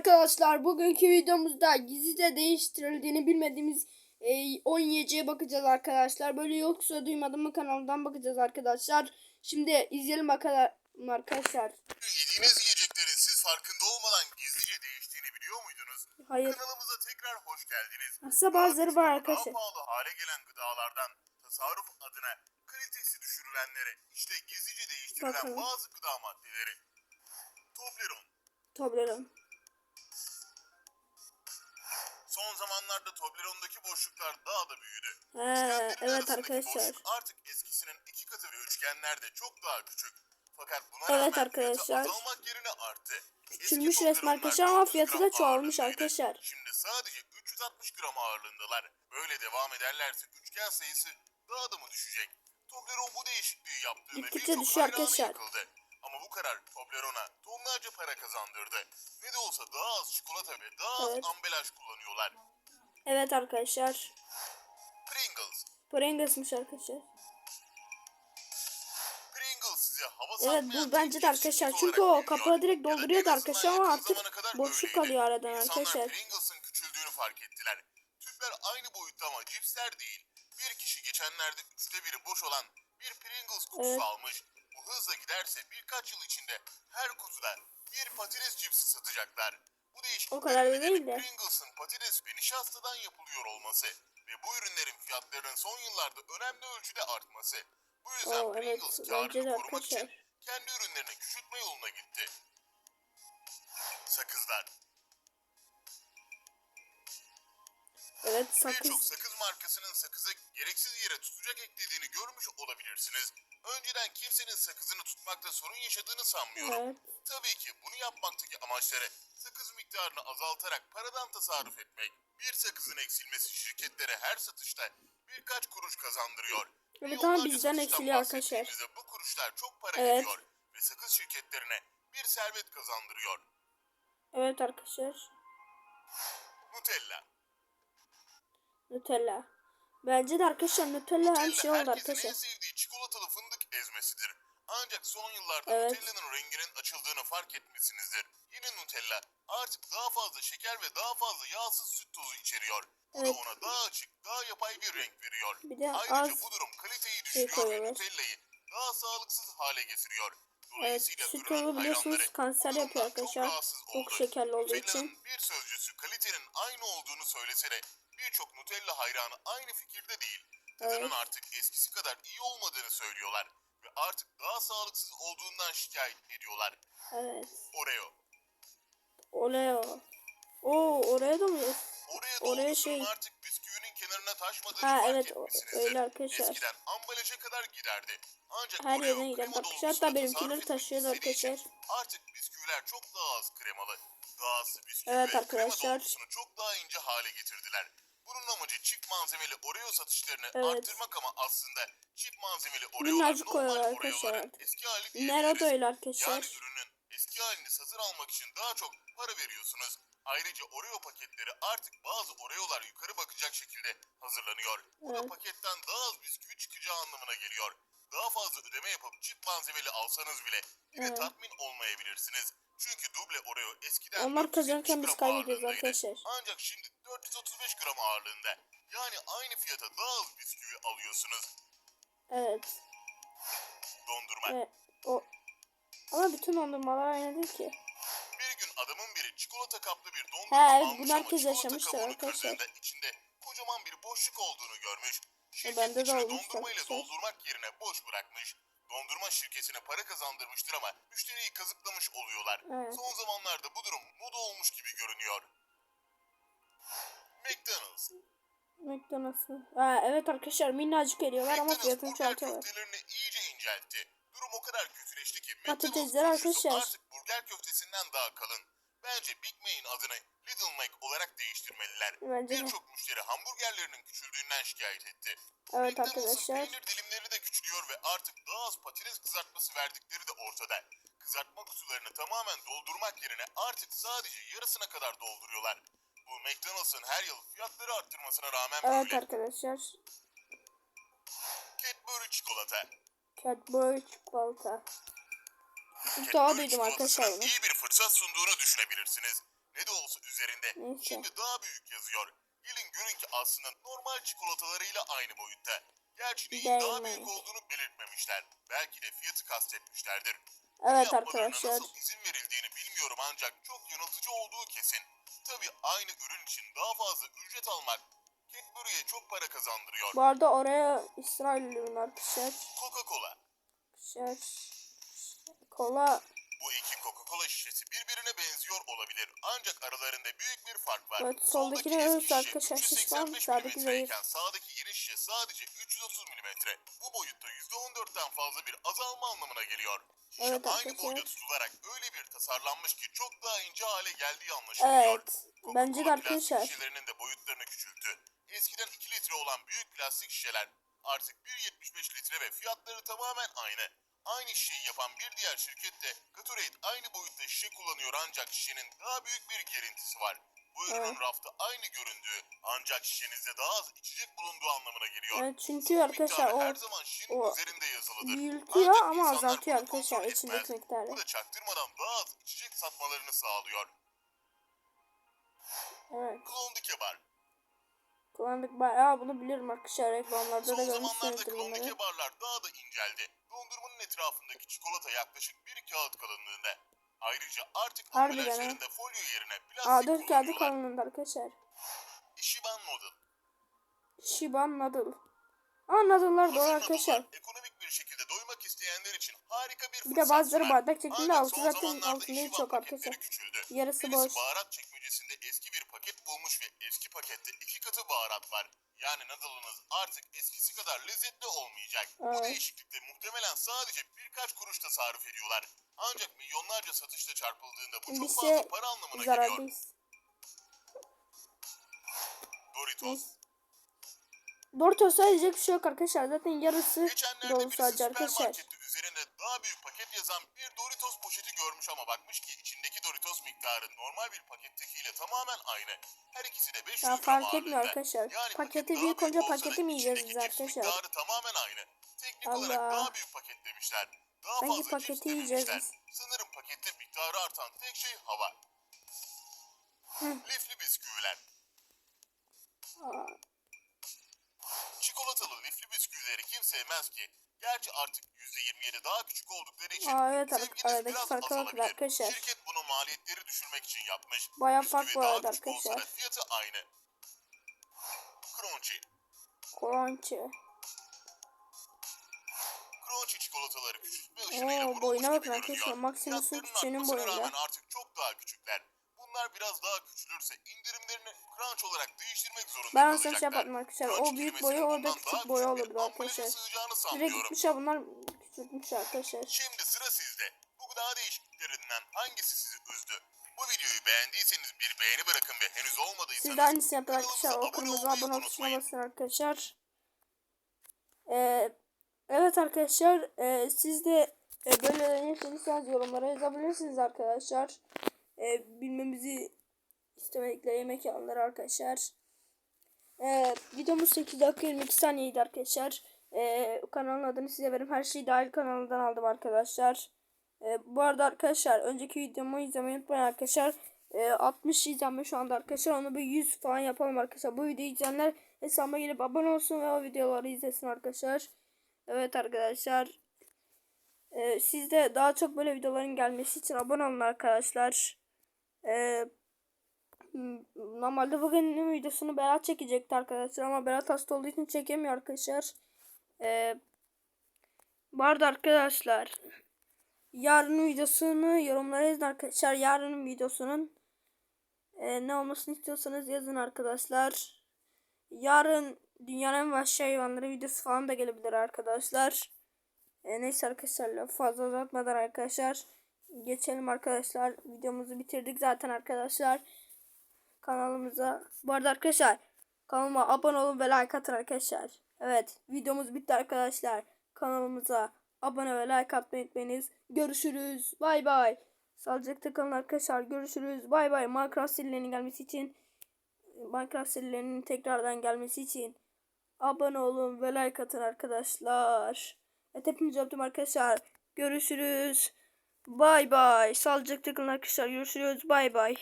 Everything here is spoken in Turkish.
arkadaşlar bugünkü videomuzda gizlice değiştirildiğini bilmediğimiz e, 10 yiyeceğe bakacağız arkadaşlar. Böyle yoksa duymadım mı kanalından bakacağız arkadaşlar. Şimdi izleyelim bakalım arkadaşlar. Yediğiniz yiyeceklerin siz farkında olmadan gizlice değiştiğini biliyor muydunuz? Hayır. Kanalımıza tekrar hoş geldiniz. Aslında bazıları var Daha arkadaşlar. pahalı hale gelen gıdalardan tasarruf adına kalitesi düşürülenlere işte gizlice değiştirilen Bakalım. bazı gıda maddeleri. Toblerone. Toblerone. Son zamanlarda Toblerone'daki boşluklar daha da büyüdü. Üçgenlerin evet arkadaşlar. artık eskisinin iki katı ve üçgenler de çok daha küçük. Fakat buna Evet arkadaşlar. azalmak yerine arttı. Küçülmüş resmen arkadaşlar ama 400 fiyatı da çoğalmış arkadaşlar. Şimdi sadece 360 gram ağırlığındalar. Böyle devam ederlerse üçgen sayısı daha da mı düşecek? Toblerone bu değişikliği yaptığında birçok hayranı arkadaşlar. yıkıldı. Ama bu karar Toblerone'a tonlarca para kazandırdı. Ne de olsa daha az çikolata ve daha az Evet. ambalaj kullanıyorlar. Evet arkadaşlar. Pringles. Pringles'mış arkadaşlar. Pringles size hava Evet satmayan bu bence de arkadaşlar. Çünkü o biliniyor. kapağı direkt Ya da dolduruyordu arkadaşlar ama yakın artık zamana kadar boşluk öyleydi. kalıyor aradan İnsanlar arkadaşlar. Pringles'ın küçüldüğünü fark ettiler. Tüpler aynı boyutta ama cipsler değil. Bir kişi geçenlerde üçte biri boş olan bir Pringles kutusu Evet. almış. Hızla giderse birkaç yıl içinde her kutuda bir patates cipsi satacaklar. Bu değişikliklerin O kadar da değil de. Pringles'ın patates ve nişastadan yapılıyor olması ve bu ürünlerin fiyatlarının son yıllarda önemli ölçüde artması. Bu yüzden Oo, evet, Pringles bence karını korumak için kendi ürünlerini küçültme yoluna gitti. Sakızlar. Evet Birçok sakız. sakız markasının sakıza gereksiz yere tutacak eklediğini görmüş olabilirsiniz. Önceden kimsenin sakızını tutmakta sorun yaşadığını sanmıyorum. Evet. Tabii ki bunu yapmaktaki amaçları sakız miktarını azaltarak paradan tasarruf etmek. Bir sakızın eksilmesi şirketlere her satışta birkaç kuruş kazandırıyor. Evet ama bizden eksiliyor arkadaşlar. Bu kuruşlar çok para Evet. ediyor ve sakız şirketlerine bir servet kazandırıyor. Evet arkadaşlar. Nutella. Nutella. Bence de arkadaşlar Nutella hem şey oldu arkadaşlar. en sevdiği çikolatalı fındık ezmesidir. Ancak son yıllarda Evet. Nutella'nın renginin açıldığını fark etmişsinizdir. Yine Nutella artık daha fazla şeker ve daha fazla yağsız süt tozu içeriyor. Bu Evet. da ona daha açık, daha yapay bir renk veriyor. Bir de Ayrıca az bu durum kaliteyi şey düşürüyor ve koyuyorlar. Nutella'yı daha sağlıksız hale getiriyor. Evet süt tozu biliyorsunuz kanser yapıyor çok arkadaşlar. Çok oldu. şekerli olduğu için. Nutella'nın bir sözcüsü kalitenin aynı olduğunu söylese de birçok Nutella hayranı aynı fikirde değil. Tadının Evet. artık eskisi kadar iyi olmadığını söylüyorlar ve artık daha sağlıksız olduğundan şikayet ediyorlar. Evet. Oreo. Oreo. Oo oraya da mı? Oraya Oraya şey- artık bisküvinin kenarına taşmadığını Ha, fark evet, öyle arkadaşlar. Eskiden ambalaja kadar giderdi. Ancak Her Oreo yerine gider. Bak, hatta benimkileri için arkadaşlar. Artık bisküviler çok daha az kremalı. Daha az bisküvi Evet ve arkadaşlar. krema dolgusunu çok daha ince hale getirdiler. Bunun amacı çift malzemeli Oreo satışlarını Evet. arttırmak ama aslında çift malzemeli Oreo'lar Minnacık normal koyuyorlar arkadaşlar Oreo'ların artık. eski hali Nero diyebiliriz. öyle Yani arkadaşlar. ürünün eski halini satın almak için daha çok para veriyorsunuz. Ayrıca Oreo paketleri artık bazı Oreo'lar yukarı bakacak şekilde hazırlanıyor. Bu da Evet. paketten daha az bisküvi çıkacağı anlamına geliyor. Daha fazla ödeme yapıp çift malzemeli alsanız bile yine Evet. tatmin olmayabilirsiniz. Çünkü duble Oreo eskiden Onlar 470 kazanırken biz gram kaybediyoruz ağırlığındaydı. arkadaşlar. Ancak şimdi 435 gram ağırlığında. Yani aynı fiyata daha az bisküvi alıyorsunuz. Evet. Dondurma. Evet. O ama bütün dondurmalar aynı değil ki. Bir gün adamın biri çikolata kaplı bir dondurma Ha, evet, almış ama çikolata kabuğunu kırdığında içinde kocaman bir boşluk olduğunu görmüş. Şirket bende de içine olmuştu dondurma ile arkadaşlar. doldurmak yerine boş bırakmış. Dondurma şirketine para kazandırmıştır ama müşteriyi kazıklamış oluyorlar. Evet. Son zamanlarda bu durum moda olmuş gibi görünüyor. McDonald's. McDonald's'ın. Ha evet arkadaşlar minnacık veriyorlar ama McDonald's fiyatını çoğaltıyorlar. köftelerini iyice inceltti. Durum o kadar kötüleşti ki Patatesler McDonald's arkadaşlar. artık burger köftesinden daha kalın. Bence Big Mac'in adını Little Mac olarak değiştirmeliler. Bence de. Birçok müşteri hamburgerlerinin küçüldüğünden şikayet etti. Evet McDonald's'ın arkadaşlar. peynir dilimleri de küçülüyor ve artık daha az patates kızartması verdikleri de ortada. Kızartma kutularını tamamen doldurmak yerine artık sadece yarısına kadar dolduruyorlar. Bu McDonald's'ın her yıl fiyatları arttırmasına rağmen Evet böyle. arkadaşlar. Cadbury çikolata. Cadbury çikolata. İlk daha duydum arkadaşlar iyi bir fırsat sunduğunu düşünebilirsiniz. ne de olsa üzerinde. Neyse. Şimdi daha büyük yazıyor. Gelin görün ki aslında normal çikolatalarıyla aynı boyutta. Gerçi neyin daha büyük olduğunu belirtmemişler. Belki de fiyatı kastetmişlerdir. Evet arkadaşlar. Nasıl izin verildiğini bilmiyorum ancak çok yanıltıcı olduğu kesin. Tabi aynı ürün için daha fazla ücret almak Cadbury'e çok para kazandırıyor. Bu arada oraya İsrail'in arkadaşlar. Coca-Cola. Arkadaşlar. Kola. Bu iki Coca-Cola şişesi birbirine benziyor olabilir. Ancak aralarında büyük bir fark var. Evet, Soldaki soldakine eski şişe arkadaşlar, 385 şişman, sağdaki milimetreyken sağdaki yeni şişe sadece 330 milimetre. Bu boyutta %14'ten fazla bir azalma anlamına geliyor. Şişe Evet aynı boyda tutularak öyle bir tasarlanmış ki çok daha ince hale geldiği anlaşılıyor. Evet. Bence de arkadaşlar. şişelerinin de boyutlarını küçülttü. Eskiden 2 litre olan büyük plastik şişeler artık 1.75 litre ve fiyatları tamamen aynı. Aynı şişeyi yapan bir diğer şirket de Gatorade aynı boyutta şişe kullanıyor ancak şişenin daha büyük bir gerintisi var. Bu ürünün Evet. rafta aynı göründüğü ancak şişenizde daha az içecek bulunduğu anlamına geliyor. Evet çünkü Bu arkadaşlar o her zaman şişenin o üzerinde yazılıdır. büyütüyor Ancak ama azaltıyor arkadaşlar içindeki miktarı. Bu da çaktırmadan daha az içecek satmalarını sağlıyor. Evet. Klondu kebar. Kullandık bayağı bunu bilirim arkadaşlar reklamlarda da Son zamanlarda görmüşsünüzdür klondaki bunları. barlar daha da inceldi. Dondurmanın etrafındaki çikolata yaklaşık bir kağıt kalınlığında. Ayrıca artık Harbiden ha. ambalajlarında folyo yerine plastik A4 kağıdı kullanıyorlar. kalınlığında arkadaşlar. Ishiban Noodle. Shiban Noodle. Aa noodle'lar doğru Hazır arkadaşlar. noodle'lar ekonomik bir şekilde doymak isteyenler için harika bir Bir de bazıları sunar. bardak şeklinde Ancak altı son zaten zamanlarda altında hiç yok paketleri arkadaşlar. küçüldü. Yarısı Birisi boş. baharat çekmecesinde eski bir paket bulmuş ve eski pakette iki katı baharat var. Yani noodle'ınız artık eskisi kadar lezzetli olmayacak. Bu Evet. değişiklikte muhtemelen sadece birkaç kuruş tasarruf ediyorlar. Ancak milyonlarca satışla çarpıldığında bu çok Biz fazla para anlamına geliyor. zarardayız. Doritos. Neyse. Doritos sadece bir şey yok arkadaşlar. Zaten yarısı Geçenlerde dolu birisi sadece arkadaşlar. süpermarkette üzerinde daha büyük paket yazan bir Doritos poşeti görmüş ama bakmış ki içindeki Doritos miktarı normal bir pakettekiyle tamamen aynı. Her ikisi de 500 Ya gram fark etmiyor ağırlığında. arkadaşlar. Paketi paket daha büyük olunca olsa da paketi mi yiyeceğiz içindeki biz cips arkadaşlar? miktarı tamamen aynı. Teknik olarak Allah. daha büyük paket demişler. Daha Sanki fazla paketi cips yiyeceğiz dememişler. Sanırım pakette miktarı artan tek şey hava. Lifli bisküviler. Aa, Çikolatalı lifli bisküvileri kim sevmez ki? Gerçi artık %27 daha küçük oldukları için Aa, evet, sevginiz aradaki biraz farka bakın azalabilir. arkadaşlar. Şirket bunu maliyetleri düşürmek için yapmış. Bayağı Bisküvi fark bu daha arada küçük olsa da arkadaşlar. Fiyatı aynı. Crunchy. Crunchy. Çikolataları küçültme ışınıyla Oo, boyuna bakın arkadaşlar. Maximus'un küçüğünün boyunda. artık çok daha küçükler. Bunlar biraz daha küçülürse indirimlerini crunch olarak değiştirmek zorunda Ben kalacaklar. olsam şey yapardım arkadaşlar. O büyük boyu orada küçük daha boyu olurdu arkadaşlar. Direkt sanmıyorum. gitmişler bunlar küçültmüş arkadaşlar. Şimdi sıra sizde. Bu gıda değişikliklerinden hangisi sizi üzdü? Bu videoyu beğendiyseniz bir beğeni bırakın ve henüz olmadıysanız Siz de aynısını yapın arkadaşlar. O kırmızı abone ol tuşuna basın arkadaşlar. Ee, evet arkadaşlar. E, siz de e, böyle öğrenirseniz yorumlara yazabilirsiniz arkadaşlar. E, bilmemizi istemedikleri yemek yalanları arkadaşlar. E, videomuz 8 dakika 22 saniyeydi arkadaşlar. E, kanalın adını size verim. Her şeyi dahil kanalından aldım arkadaşlar. E, bu arada arkadaşlar önceki videomu izlemeyi unutmayın arkadaşlar. E, 60 izlenme şu anda arkadaşlar. Onu bir 100 falan yapalım arkadaşlar. Bu videoyu izleyenler hesabıma gelip abone olsun ve o videoları izlesin arkadaşlar. Evet arkadaşlar. E, siz de daha çok böyle videoların gelmesi için abone olun arkadaşlar. E, normalde bugünün videosunu Berat çekecekti arkadaşlar ama Berat hasta olduğu için çekemiyor arkadaşlar. E, bu arkadaşlar yarın videosunu yorumlara yazın arkadaşlar. Yarının videosunun e, ne olmasını istiyorsanız yazın arkadaşlar. Yarın dünyanın en vahşi hayvanları videosu falan da gelebilir arkadaşlar. E, neyse arkadaşlar fazla uzatmadan arkadaşlar geçelim arkadaşlar. Videomuzu bitirdik zaten arkadaşlar. Kanalımıza bu arada arkadaşlar kanalıma abone olun ve like atın arkadaşlar. Evet videomuz bitti arkadaşlar. Kanalımıza abone ve like atmayı unutmayınız. Görüşürüz. Bay bay. Sağlıcakla kalın arkadaşlar. Görüşürüz. Bay bay. Minecraft serilerinin gelmesi için Minecraft serilerinin tekrardan gelmesi için abone olun ve like atın arkadaşlar. Evet hepinizi öptüm arkadaşlar. Görüşürüz. Bay bay. Sağlıcakla kalın arkadaşlar. Görüşürüz. Bay bay.